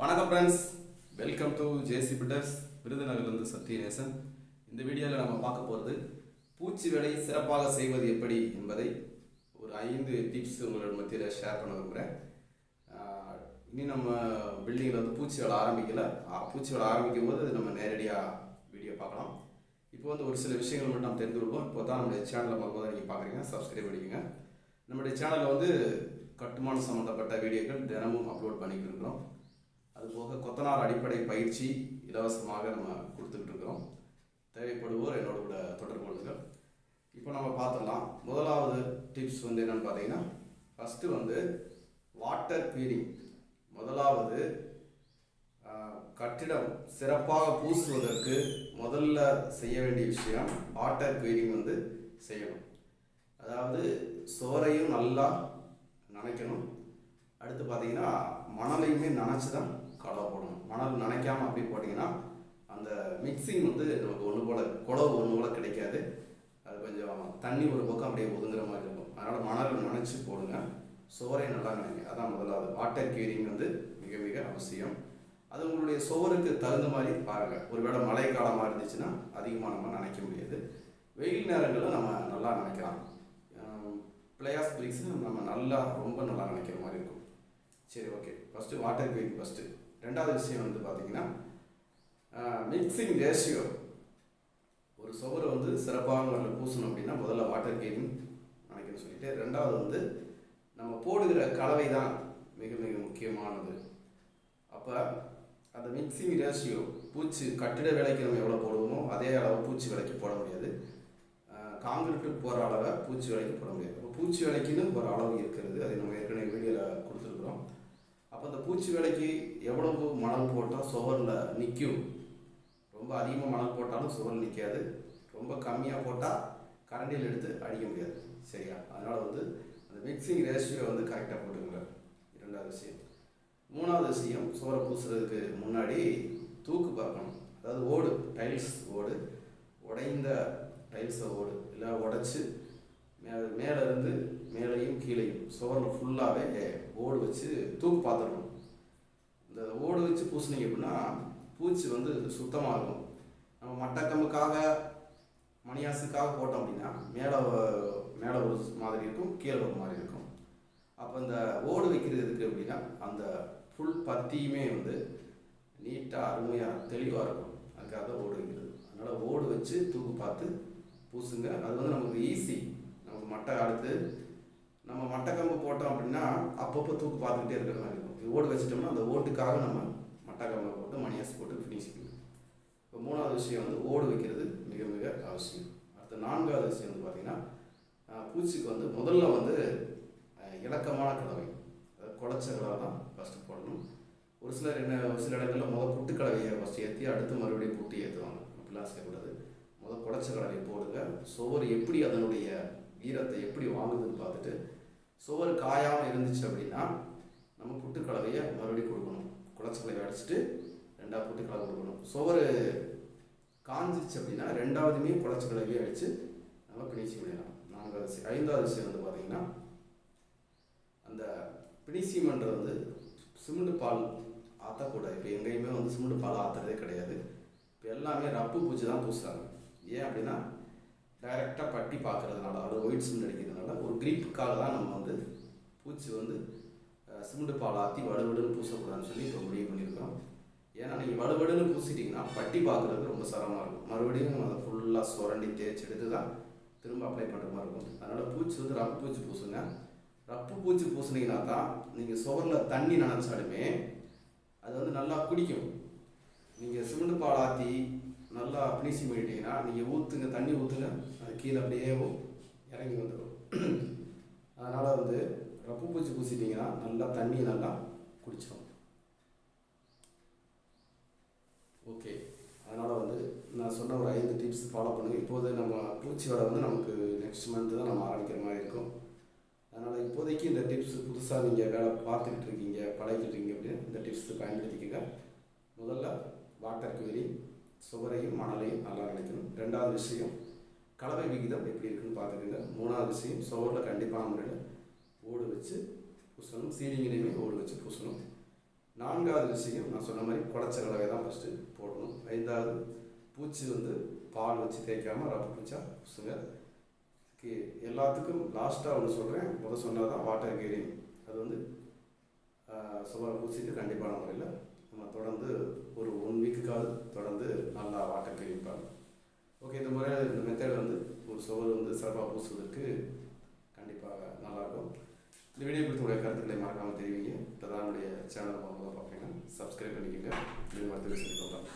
வணக்கம் friends welcome to JC bitters விருதுநகர்லேருந்து சத்யநேசன். இந்த வீடியோவில் நம்ம பார்க்க போகிறது பூச்சி வேலை சிறப்பாக செய்வது எப்படி என்பதை ஒரு ஐந்து டிப்ஸ் உங்களோட மத்தியில் ஷேர் பண்ண விரும்புகிறேன் இனி நம்ம பில்டிங்கில் வந்து பூச்சி வேலை ஆரம்பிக்கல. பூச்சி வேலை ஆரம்பிக்கும் போது நம்ம நேரடியாக வீடியோ பார்க்கலாம். இப்போ வந்து ஒரு சில விஷயங்கள் மட்டும் நம்ம தெரிந்து கொள்வோம். இப்போ தான் நம்முடைய சேனலை பார்க்கும்போது நீங்கள் பார்க்குறீங்க சப்ஸ்கிரைப் பண்ணிக்கோங்க நம்முடைய சேனலில் வந்து கட்டுமானம் சம்மந்தப்பட்ட வீடியோக்கள் தினமும் அப்லோட் பண்ணிக்கிட்டு இருக்கிறோம். அதுபோக கொத்தனார் அடிப்படை பயிற்சி இலவசமாக நம்ம கொடுத்துக்கிட்டு இருக்கிறோம் தேவைப்படுவோர் என்னோட கூட தொடர்பு கொள்ளுங்கள். இப்போ நம்ம பார்த்துடலாம். முதலாவது டிப்ஸ் வந்து என்னென்னு பார்த்தீங்கன்னா ஃபஸ்ட்டு வந்து வாட்டர் க்ளீனிங் முதலாவது கட்டிடம் சிறப்பாக பூசுவதற்கு முதல்ல செய்ய வேண்டிய விஷயம் வாட்டர் க்ளீனிங் வந்து செய்யணும். அதாவது சோறையும் நல்லா நனைக்கணும். அடுத்து பார்த்தீங்கன்னா மணலையுமே நனைச்சி தான் களை போடணும். மணல் நினைக்காம அப்படி போட்டிங்கன்னா அந்த மிக்சிங் வந்து நமக்கு ஒன்று போல் குழவு ஒன்று போல் கிடைக்காது. அது கொஞ்சம் தண்ணி ஒரு பக்கம் அப்படியே ஒதுங்குற மாதிரி இருக்கும். அதனால் மணல் நினச்சி போடுங்க. சோறை நல்லா நினைங்க. அதான் முதலாவது. வாட்டர் கியூரிங் வந்து மிக மிக அவசியம். அது உங்களுடைய சோறுக்கு தகுந்த மாதிரி பாருங்கள் ஒருவேளை மழை காலமாக இருந்துச்சுன்னா அதிகமாக நம்ம நினைக்க முடியாது. வெயில் நேரங்களில் நம்ம நல்லா நினைக்கலாம். பிளேயாஸ் பிரிக்ஸ் நம்ம நல்லா ரொம்ப நல்லா நினைக்கிற மாதிரி இருக்கும். சரி okay first water clean first ரெண்டாவது விஷயம் வந்து பார்த்தீங்கன்னா மிக்சிங் ரேஷியோ ஒரு சுவரை வந்து சிறப்பாக முறையில் பூசணும் அப்படின்னா முதல்ல வாட்டர் கிளீனிங் நினைக்கணும்னு சொல்லிட்டு ரெண்டாவது வந்து நம்ம போடுகிற கலவை தான் மிக மிக முக்கியமானது. அப்போ அந்த மிக்சிங் ரேஷியோ பூச்சி கட்டிட வேலைக்கு நம்ம எவ்வளோ போடுவோமோ அதே அளவு பூச்சி விலைக்கு போட முடியாது. காங்கிரீட்டுக்கு போகிற அளவை பூச்சி விலைக்கு போட முடியாது. அப்போ பூச்சி விலைக்குன்னு ஒரு அளவு இருக்கிறது அதை நம்ம ஏற்கனவே வீடியோவில் கொடுத்துருக்குறோம் அப்போ அந்த பூச்சி வேலைக்கு எவ்வளவு மணல் போட்டால் சுவரில் நிற்கும் ரொம்ப அதிகமாக மணல் போட்டாலும் சுவர் நிற்காது ரொம்ப கம்மியாக போட்டால் கரண்டியில் எடுத்து அடிக்க முடியாது. சரியா? அதனால் வந்து அந்த மிக்சிங் ரேஷியோ வந்து கரெக்டாக போட்டுக்கோங்க. இரண்டாவது விஷயம். மூணாவது விஷயம் சுவரை பூசுறதுக்கு முன்னாடி தூக்கு பார்க்கணும். அதாவது ஓடு டைல்ஸ் ஓடு உடைந்த டைல்ஸை ஓடு. இல்லை உடைச்சி மேலே இருந்து மேலேயும் கீழேயும் சுவரில் ஃபுல்லாகவே ஓடு வச்சு தூக்கு பார்த்துடணும். இந்த ஓடு வச்சு பூசுனீங்க அப்படின்னா பூச்சி வந்து சுத்தமாக இருக்கும். நம்ம மட்டக்கம்புக்காக மணியாசுக்காக போட்டோம் அப்படின்னா மேலே மேலே ஒரு மாதிரி இருக்கும் கீழே ஒரு மாதிரி இருக்கும். அப்போ இந்த ஓடு வைக்கிறது எதுக்கு அப்படின்னா அந்த ஃபுல் பத்தியுமே வந்து நீட்டாக அருமையாக தெளிவாக இருக்கும். அதுக்காக தான் ஓடு வைக்கிறது. அதனால் ஓடு வச்சு தூக்கு பார்த்து பூசுங்க. அது வந்து நமக்கு ஈஸி நமக்கு மட்டை அடுத்து நம்ம மட்டைக்கம்பு போட்டோம் அப்படின்னா அப்பப்போ தூக்கு பார்த்துக்கிட்டே இருக்கிற மாதிரி இருக்கும். இது ஓடு வச்சிட்டோம்னா அந்த ஓட்டுக்காக நம்ம மட்டைக்கம்பை போட்டு மணியாஸ் போட்டு ஃபினிஷ் பண்ணணும் இப்போ மூணாவது விஷயம் வந்து ஓடு வைக்கிறது மிக மிக அவசியம். அடுத்த நான்காவது விஷயம் வந்து பார்த்திங்கன்னா பூச்சிக்கு வந்து முதல்ல வந்து இலக்கமான கலவை அதாவது குழச்ச கலவை தான் ஃபஸ்ட்டு போடணும். ஒரு சிலர் என்ன ஒரு சில இடங்களில் முதல் புட்டு கலவையை ஃபஸ்ட்டு ஏற்றி அடுத்து மறுபடியும் புட்டு ஏற்றுவாங்க அப்படிலாம் செய்யக்கூடாது. முதல் குழச்ச கலவை போடுங்க. சுவர் எப்படி அதனுடைய ஈரத்தை எப்படி வாங்குதுன்னு பார்த்துட்டு சுவர் காயாமல் இருந்துச்சு அப்படின்னா நம்ம புட்டு கலவையை மறுபடியும் கொடுக்கணும். குழச்ச அடிச்சுட்டு ரெண்டாவது புட்டு கலவை கொடுக்கணும். சுவர் காஞ்சிச்சு அப்படின்னா ரெண்டாவதுமே குளச்சக்கலவையை கலவையை அடித்து நம்ம பினிஷிங் பண்ணிடலாம் நான்காவது விஷயம் ஐந்தாவது விஷயம் வந்து பார்த்தீங்கன்னா அந்த பினிசிமன்றது வந்து சிமெண்ட் பால் ஆற்றக்கூடாது இப்போ எங்கேயுமே வந்து சிமெண்ட் பால் ஆற்றுறதே கிடையாது. இப்போ எல்லாமே ரப்பு பூச்சி தான் பூசுகிறாங்க ஏன் அப்படின்னா டைரெக்டாக பட்டி பார்க்குறதுனால அது ஒயிட் சிமெண்ட் அடிக்கிறதுனால ஒரு கிரீப்புக்காக தான் நம்ம வந்து பூச்சி வந்து சிமெண்ட் பால் ஆற்றி வடுவடுன்னு பூசக்கூடாதுன்னு சொல்லி இப்போ முடிவு பண்ணியிருக்கோம் ஏன்னா நீங்கள் வடுவடுன்னு பூசிட்டிங்கன்னா பட்டி பார்க்குறது ரொம்ப சிரமமாக இருக்கும். மறுபடியும் அதை ஃபுல்லாக சுரண்டி தேய்ச்சி எடுத்து தான் திரும்ப அப்ளை பண்ணுற மாதிரி இருக்கும். அதனால் பூச்சி வந்து ரப்பு பூச்சி பூசுங்க. ரப்பு பூச்சி பூசுனீங்கன்னா தான் நீங்கள் சுவரில் தண்ணி நினச்சாலுமே அது வந்து நல்லா குடிக்கும். நீங்கள் சிமெண்ட் பால் ஆற்றி நல்லா ஃபினிஷிங் பண்ணிட்டீங்கன்னா நீங்கள் ஊற்றுங்க தண்ணி ஊற்றுங்க அது கீழே அப்படியே இறங்கி வந்துடும் அதனால் வந்து ரப்பு பூச்சி பூசிட்டிங்கன்னா நல்லா தண்ணி நல்லா குடிச்சிடும் ஓகே அதனால் வந்து நான் சொன்ன ஒரு ஐந்து டிப்ஸ் ஃபாலோ பண்ணுங்கள் இப்போது நம்ம பூச்சி வந்து நமக்கு நெக்ஸ்ட் மந்த்து தான் நம்ம ஆரம்பிக்கிற மாதிரி இருக்கும். அதனால் இப்போதைக்கு இந்த டிப்ஸ் புதுசாக நீங்கள் வேலை பார்த்துக்கிட்டு இருக்கீங்க பழகிட்டு இருக்கீங்க அப்படின்னு இந்த டிப்ஸ் பயன்படுத்திக்கங்க. முதல்ல வாட்டர் குவரி சுவரையும் மணலையும் நல்லா நினைக்கணும். ரெண்டாவது விஷயம் கலவை விகிதம் எப்படி இருக்குன்னு பார்த்துக்கோங்க. மூணாவது விஷயம் சுவரில் கண்டிப்பான முறையில் ஓடு வச்சு பூசணும். சீலிங்கிலையுமே ஓடு வச்சு பூசணும். நான்காவது விஷயம் நான் சொன்ன மாதிரி குடைச்ச கலவை தான் ஃபஸ்ட்டு போடணும். ஐந்தாவது பூச்சி வந்து பால் வச்சு தேய்க்காமல் ரப்பு பூச்சா பூசுங்க. எல்லாத்துக்கும் லாஸ்ட்டாக ஒன்று சொல்கிறேன் முதல் சொன்னது தான் வாட்டர் கேரிங் அது வந்து சுவரை பூசிட்டு கண்டிப்பான முறையில் தொடர்ந்து ஒரு ஒன் வீக்குக்காவது தொடர்ந்து நல்லா வாட்டர் கேரிங் ஓகே இந்த முறை இந்த மெத்தட் வந்து ஒரு சுவர் வந்து சிறப்பாக பூசுவதற்கு கண்டிப்பாக நல்லாயிருக்கும். இந்த வீடியோ குறித்து உடைய கருத்துக்களை மறக்காமல் தெரிவிங்க. இப்போ தான் நம்முடைய சேனலை முதல்ல பார்ப்பீங்கன்னா சப்ஸ்கிரைப் பண்ணிக்கோங்க. இது மற்ற விஷயம்